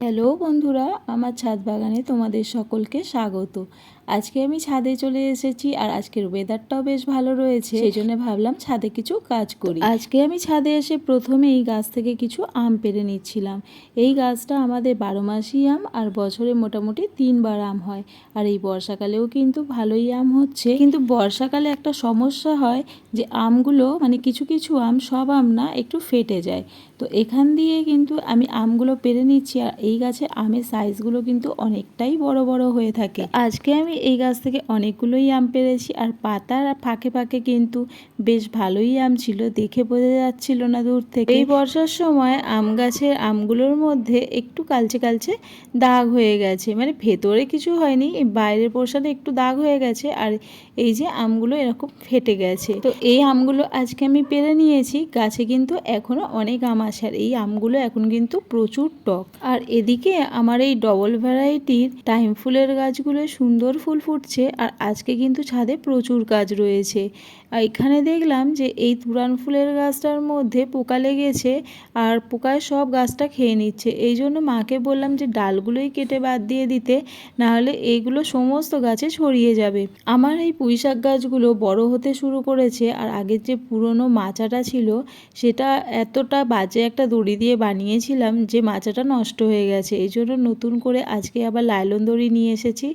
Hello বন্ধুরা আমার ছাদ বাগানে তোমাদের সকলকে স্বাগত। আজকে আমি ছাদে চলে এসেছি আর আজকের ওয়েদারটাও বেশ ভালো রয়েছে। সেই জন্য ভাবলাম ছাদে কিছু কাজ করি। আজকে আমি ছাদে এসে প্রথমে এই গাছ থেকে কিছু আম পেরে নিচ্ছিলাম। এই গাছটা আমাদের বারো মাসই আম আর বছরে মোটামুটি তিনবার আম হয়। আর এই বর্ষাকালেও কিন্তু ভালোই আম হচ্ছে। কিন্তু বর্ষাকালে একটা সমস্যা হয় যে আমগুলো মানে কিছু কিছু আম, সব আম না, একটু ফেটে যায়। তো এখান দিয়ে কিন্তু আমি আমগুলো পেরে নিচ্ছি আর এই গাছে আমের সাইজগুলো কিন্তু অনেকটাই বড় বড় হয়ে থাকে। আজকে আমি এই গাছ থেকে অনেকগুলোই আম পেরেছি আর পাতার ফাঁকে ফাঁকে কিন্তু বেশ ভালোই আম ছিল, দেখে বোঝা যাচ্ছিল না দূর থেকে। এই বর্ষার সময় আম গাছের আমগুলোর মধ্যে একটু কালচে কালচে দাগ হয়ে গেছে মানে ভেতরে কিছু হয়নি, বাইরের পোর্শনে একটু দাগ হয়ে গেছে আর এই যে আমগুলো এরকম ফেটে গেছে। তো এই আমগুলো আজকে আমি পেরে নিয়েছি, গাছে কিন্তু এখনও অনেক আম আছে আর এই আমগুলো এখন কিন্তু প্রচুর টক। আর এদিকে আমার এই ডবল ভ্যারাইটির টাইম ফুলের গাছগুলো সুন্দর ফুল ফুটছে আর আজকে কিন্তু ছাদে প্রচুর কাজ রয়েছে। আর এখানে দেখলাম যে এই তুরান ফুলের গাছটার মধ্যে পোকা লেগেছে আর পোকায় সব গাছটা খেয়ে নিচ্ছে। এই জন্য মাকে বললাম যে ডালগুলোই কেটে বাদ দিয়ে দিতে, নাহলে এইগুলো সমস্ত গাছে ছড়িয়ে যাবে। আমার এই পুঁইশাক গাছগুলো বড় হতে শুরু করেছে আর আগের যে পুরনো মাচাটা ছিল, সেটা এতটা বাজে একটা দড়ি দিয়ে বানিয়েছিলাম যে মাচাটা নষ্ট হয়ে গেছে। এই জন্য নতুন করে আজকে আবার লাইলন দড়ি নিয়ে এসেছি।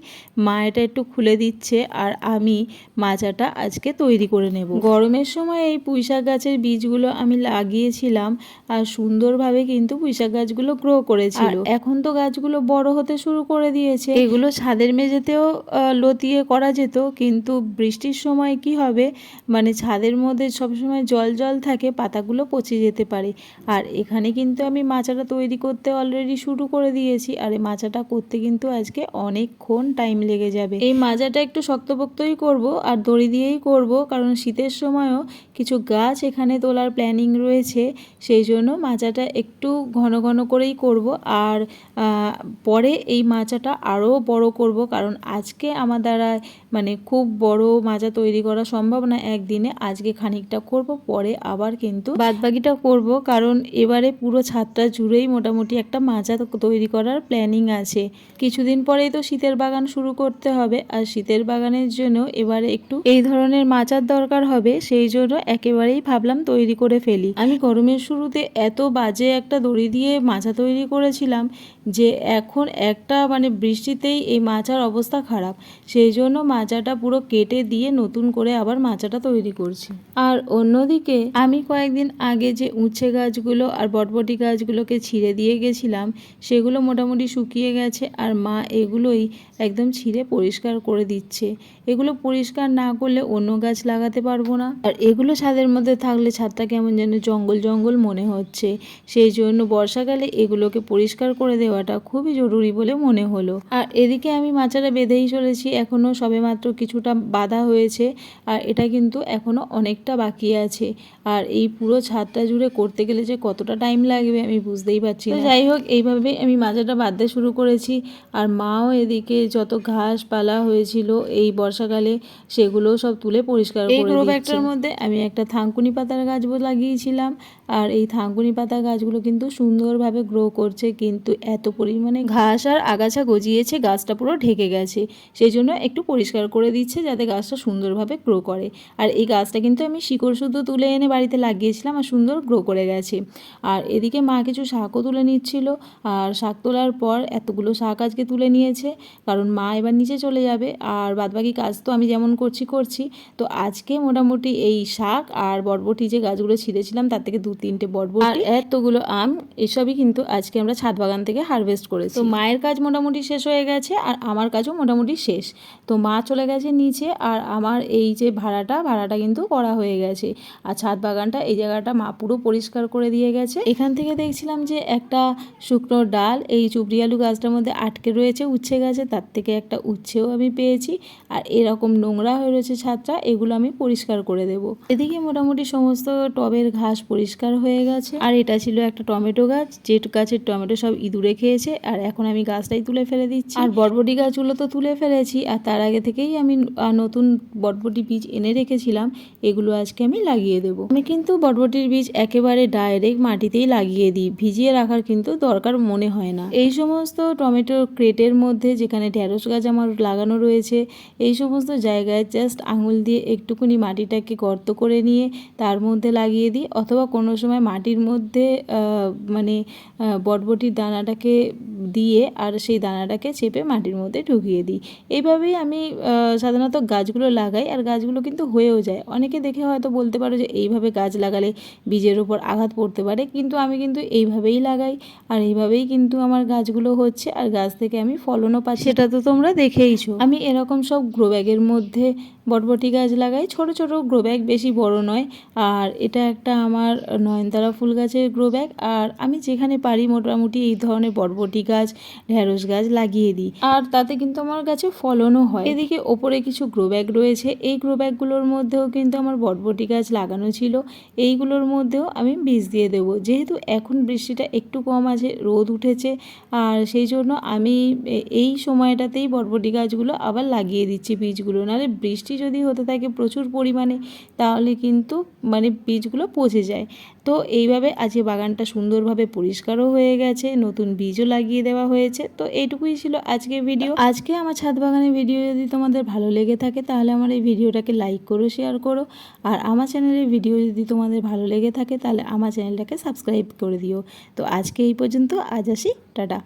মা এটা একটু খুলে দিচ্ছে আর আমি মাচাটা আজকে তৈরি করে নেব। গরমের সময় এই পুঁইশাক গাছের বীজগুলো আমি লাগিয়েছিলাম আর সুন্দরভাবে কিন্তু পুঁইশাক গাছগুলো গ্রো করেছিল। এখন তো গাছগুলো বড় হতে শুরু করে দিয়েছে। এগুলো ছাদের মেঝেতেও লতিয়ে করা যেত কিন্তু বৃষ্টির সময় কি হবে? মানে ছাদের মধ্যে সবসময় জল জল থাকে পাতাগুলো পচে যেতে পারে। আর এখানে কিন্তু আমি মাচাটা তৈরি করতে অলরেডি শুরু করে দিয়েছি। আর এই মাচাটা করতে কিন্তু আজকে অনেকক্ষণ টাইম লেগে যাবে। এই মাজাটা একটু শক্তপোক্তই করব আর দড়ি দিয়েই করব কারণ শীতের সময়ও কিছু গাছ এখানে তোলার প্ল্যানিং রয়েছে। সেই জন্য মাচাটা একটু ঘন ঘন করেই করব আর পরে এই মাচাটা আরও বড় করব কারণ আজকে আমার দ্বারা মানে খুব বড় মাজা তৈরি করা সম্ভব না। একদিনে আজকে খানিকটা করব, পরে আবার কিন্তু বাদবাকিটা করব কারণ এবারে পুরো ছাদটা জুড়েই মোটামুটি একটা মাজা তৈরি করার প্ল্যানিং আছে। কিছুদিন পরেই তো শীতের বাগান শুরু করতে হবে। আর শীতের বাগানের জন্য এবারে একটু এই ধরনের মাচার দরকার হবে, সেই জন্য একেবারেই ভাবলাম তৈরি করে ফেলি। আমি গরমের শুরুতে এত বাজে একটা দড়ি দিয়ে মাচা তৈরি করেছিলাম যে এখন একটা মানে বৃষ্টিতেই এই মাচার অবস্থা খারাপ। সেই জন্য মাচাটা পুরো কেটে দিয়ে নতুন করে আবার মাচাটা তৈরি করছি। আর অন্যদিকে আমি কয়েকদিন আগে যে উচ্ছে গাছগুলো আর বটবটি গাছগুলোকে ছিঁড়ে দিয়ে গেছিলাম, সেগুলো মোটামুটি শুকিয়ে গেছে আর মা এগুলোই একদম ছিঁড়ে পরিষ্কার করে দিচ্ছে। এগুলো পরিষ্কার না করলে অন্য গাছ লাগাতে পারব না। আর এগুলো ছাদের মধ্যে থাকলে ছাদটা কেমন যেন জঙ্গল জঙ্গল মনে হচ্ছে। সেই জন্য বর্ষাকালে এগুলোকে পরিষ্কার করে দেওয়াটা খুবই জরুরি বলে মনে হলো। আর এদিকে আমি মাচাটা বেঁধেই চলেছি এখনও সবেমাত্র কিছুটা বাধা হয়েছে আর এটা কিন্তু এখনও অনেকটা বাকি আছে। আর এই পুরো ছাদটা জুড়ে করতে গেলে যে কতটা টাইম লাগবে আমি বুঝতেই পারছি না। যাই হোক এইভাবে আমি মাচাটা বাঁধতে শুরু করেছি। আর মাও এদিকে যত ঘাস পালা হয়েছিল এই বর্ষাকালে সেগুলো সব তুলে পরিষ্কার করে গ্রো ব্যাগটার মধ্যে আমি একটা থাঙ্কুনি পাতার গাছ লাগিয়েছিলাম। আর এই থাঙ্কুনি পাতা গাছগুলো কিন্তু সুন্দরভাবে গ্রো করছে কিন্তু এত পরিমাণে ঘাস আর আগাছা গজিয়েছে, গাছটা পুরো ঢেকে গেছে। সেই জন্য একটু পরিষ্কার করে দিচ্ছে যাতে গাছটা সুন্দরভাবে গ্রো করে। আর এই গাছটা কিন্তু আমি শিকড় শুদ্ধ তুলে এনে বাড়িতে লাগিয়েছিলাম আর সুন্দর গ্রো করে গেছে। আর এদিকে মা কিছু শাকও তুলে নিচ্ছিল। আর শাক তোলার পর এতগুলো শাক আজকে তুলে নিয়েছে, কারণ মা এবার নিচে চলে যাবে। আর বাদবাকি কাজ তো আমি যেমন করছি করছি। তো আজকে মোটামুটি এই শাক আর বরবটি যে গাছগুলো ছিঁড়েছিলাম, তার থেকে দু তিনটে বরবটি এতগুলো আম, এসবই কিন্তু আজকে আমরা ছাদ বাগান থেকে হারভেস্ট করেছি। তো মায়ের কাজ মোটামুটি শেষ হয়ে গেছে আর আমার কাজও মোটামুটি শেষ। তো মা চলে গেছে নিচে আর আমার এই যে ভাড়াটা ভাড়াটা কিন্তু করা হয়ে গেছে। আর ছাদ বাগানটা, এই জায়গাটা মা পুরো পরিষ্কার করে দিয়ে গেছে। এখান থেকে দেখছিলাম যে একটা শুকনো ডাল, এই চুবড়ি আলু গাছটার মধ্যে আটকে রয়েছে উচ্ছে গাছে, তার থেকে একটা উচ্ছেও আমি পেয়েছি। আর এরকম নোংরা হয়ে রয়েছে ছাদটা, এগুলো আমি পরিষ্কার করে দেব। এদিকে মোটামুটি সমস্ত টবের ঘাস পরিষ্কার হয়ে গেছে। আর এটা ছিল একটা টমেটো গাছ, যে গাছের টমেটো সব ইঁদুরে খেয়েছে, আর এখন আমি গাছটাই তুলে ফেলে দিচ্ছি। আর বরবটি গাছগুলো তো তুলে ফেলেছি, আর তার আগে থেকেই আমি নতুন বরবটি বীজ এনে রেখেছিলাম, এগুলো আজকে আমি লাগিয়ে দেব। আমি কিন্তু বরবটির বীজ একেবারে ডাইরেক্ট মাটিতেই লাগিয়ে দিই, ভিজিয়ে রাখার কিন্তু দরকার মনে হয় না। এই সমস্ত টমেটো ক্রেটের মধ্যে যেখানে ঢেঁড়স গাছ আমার লাগানো রয়েছে, এই সমস্ত জায়গায় জাস্ট আঙুল দিয়ে একটুকুনি মাটিটাকে গর্ত করে নিয়ে তার মধ্যে লাগিয়ে দিই, অথবা কোনো সময় মাটির মধ্যে মানে বটবটির দানাটাকে দিয়ে আর সেই দানাটাকে চেপে মাটির মধ্যে ঢুকিয়ে দিই। এইভাবেই আমি সাধারণত গাছগুলো লাগাই আর গাছগুলো কিন্তু হয়েও যায়। অনেকে দেখে হয়তো বলতে পারো যে এইভাবে গাছ লাগালে বীজের ওপর আঘাত পড়তে পারে কিন্তু আমি কিন্তু এইভাবেই লাগাই আর এইভাবেই কিন্তু আমার গাছগুলো হচ্ছে আর গাছ থেকে আমি ফলনও পাচ্ছি। সেটা তো তোমরা দেখেইছো। আমি এরকম সব গ্রো ব্যাগের মধ্যে বটবটি গাছ লাগাই ছোট ছোট গ্রো ব্যাগ বেশি বড় নয়। আর এটা একটা আমার নয়নতারা ফুল গাছের গ্রো ব্যাগ। আর আমি যেখানে পারি মোটামুটি এই ধরনের বটবটি গাছ ঢ্যাঁড়স গাছ লাগিয়ে দিই। আর তাতে কিন্তু আমার গাছে ফলনও হয়। এদিকে ওপরে কিছু গ্রো ব্যাগ রয়েছে। এই গ্রো ব্যাগগুলোর মধ্যেও কিন্তু আমার বটবটি গাছ লাগানো ছিল। এইগুলোর মধ্যেও আমি বীজ দিয়ে দেবো। যেহেতু এখন বৃষ্টিটা একটু কম আছে, রোদ উঠেছে, আর সেই জন্য আমি এই সময়টাতেই বরবটি গাছগুলো আবার লাগিয়ে দিচ্ছি বীজগুলো। নাহলে বৃষ্টি যদি হতে থাকে প্রচুর পরিমাণে, তাহলে কিন্তু মানে বীজগুলো পচে যায়। তো এইভাবে আজকে বাগানটা সুন্দরভাবে পরিষ্কারও হয়ে গেছে, নতুন বীজও লাগিয়ে দেওয়া হয়েছে। তো এইটুকুই ছিল আজকের ভিডিও আজকে আমার ছাদ বাগানের ভিডিও যদি তোমাদের ভালো লেগে থাকে, তাহলে আমার এই ভিডিওটাকে লাইক করো শেয়ার করো। আর আমার চ্যানেলের ভিডিও যদি তোমাদের ভালো লেগে থাকে, তাহলে আমার চ্যানেলটাকে সাবস্ক্রাইব করে দিও। তো আজকে এই পর্যন্ত, আজ আসি, টাটা।